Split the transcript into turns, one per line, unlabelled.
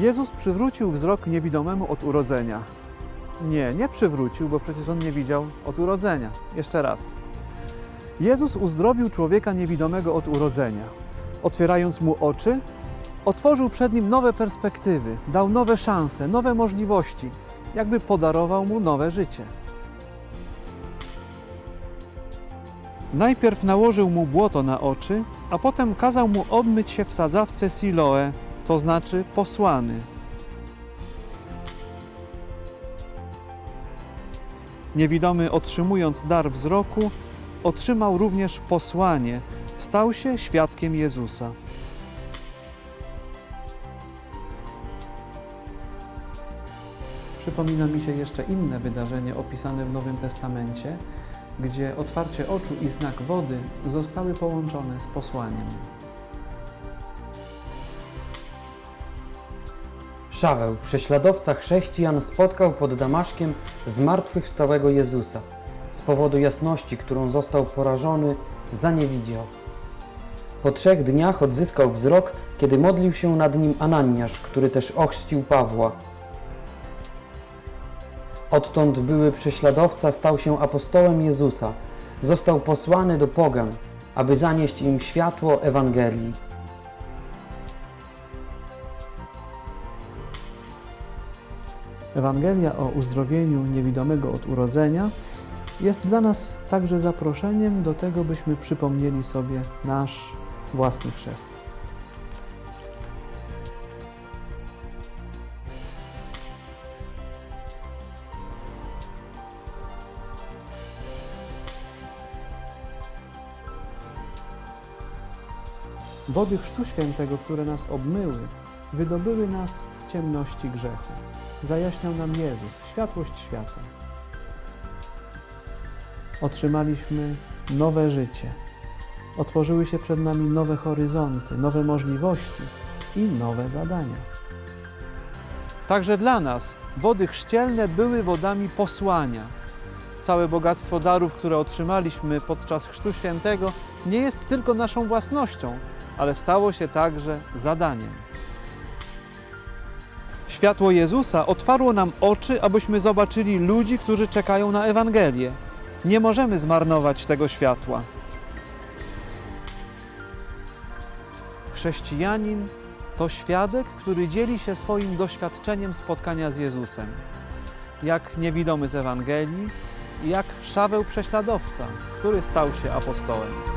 Jezus przywrócił wzrok niewidomemu od urodzenia. Nie, nie przywrócił, bo przecież on nie widział od urodzenia. Jeszcze raz. Jezus uzdrowił człowieka niewidomego od urodzenia. Otwierając mu oczy, otworzył przed nim nowe perspektywy, dał nowe szanse, nowe możliwości, jakby podarował mu nowe życie. Najpierw nałożył mu błoto na oczy, a potem kazał mu obmyć się w sadzawce Siloe, to znaczy posłany. Niewidomy otrzymując dar wzroku, otrzymał również posłanie, stał się świadkiem Jezusa. Przypomina mi się jeszcze inne wydarzenie opisane w Nowym Testamencie, gdzie otwarcie oczu i znak wody zostały połączone z posłaniem.
Szaweł, prześladowca chrześcijan, spotkał pod Damaszkiem zmartwychwstałego Jezusa. Z powodu jasności, którą został porażony, zaniewidział. Po trzech dniach odzyskał wzrok, kiedy modlił się nad nim Ananiasz, który też ochrzcił Pawła. Odtąd były prześladowca stał się apostołem Jezusa. Został posłany do pogan, aby zanieść im światło Ewangelii.
Ewangelia o uzdrowieniu niewidomego od urodzenia jest dla nas także zaproszeniem do tego, byśmy przypomnieli sobie nasz własny chrzest. Wody Chrztu Świętego, które nas obmyły, wydobyły nas z ciemności grzechu. Zajaśniał nam Jezus, światłość świata. Otrzymaliśmy nowe życie. Otworzyły się przed nami nowe horyzonty, nowe możliwości i nowe zadania. Także dla nas wody chrzcielne były wodami posłania. Całe bogactwo darów, które otrzymaliśmy podczas Chrztu Świętego, nie jest tylko naszą własnością, ale stało się także zadaniem. Światło Jezusa otwarło nam oczy, abyśmy zobaczyli ludzi, którzy czekają na Ewangelię. Nie możemy zmarnować tego światła. Chrześcijanin to świadek, który dzieli się swoim doświadczeniem spotkania z Jezusem. Jak niewidomy z Ewangelii, jak Szaweł prześladowca, który stał się apostołem.